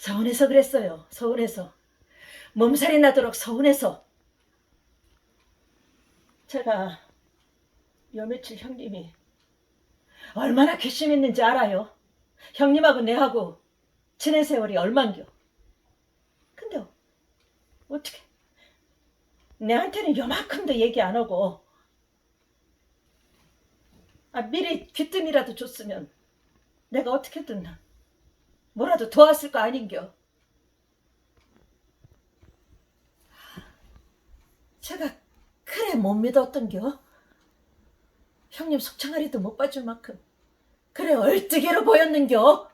서운해서 그랬어요. 서운해서. 몸살이 나도록 서운해서. 제가 요 며칠 형님이 얼마나 괘씸했는지 알아요. 형님하고 내하고 지낸 세월이 얼만겨. 근데 어떻게 내한테는 요만큼도 얘기 안 하고 아, 미리 귀뜸이라도 줬으면 내가 어떻게든 뭐라도 도왔을 거 아닌겨. 제가 그래 못 믿었던겨. 형님 속창아리도 못 봐줄 만큼 그래 얼뜨개로 보였는겨.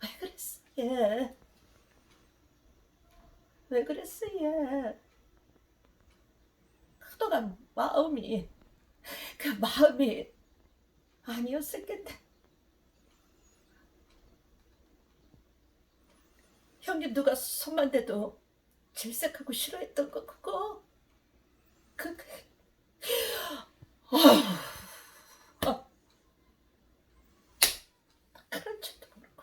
왜 그랬어 얘? 왜 그랬어 얘? 그동안 마음이 그 마음이 아니었을 텐데. 형님 누가 손만 대도 질색하고 싫어했던 거 그거 그 아. 그런 줄도 모르고.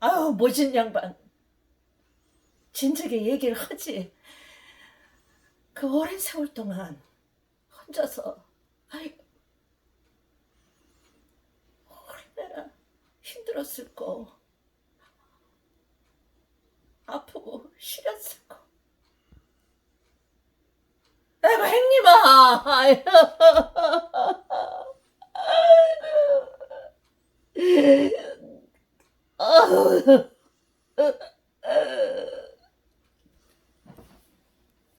아유 모진 양반 진즉에 얘기를 하지. 그 오랜 세월 동안 혼자서 아이 얼마나 힘들었을 거 아프고 시렸을 거 아이고 행님아 아유. 아유.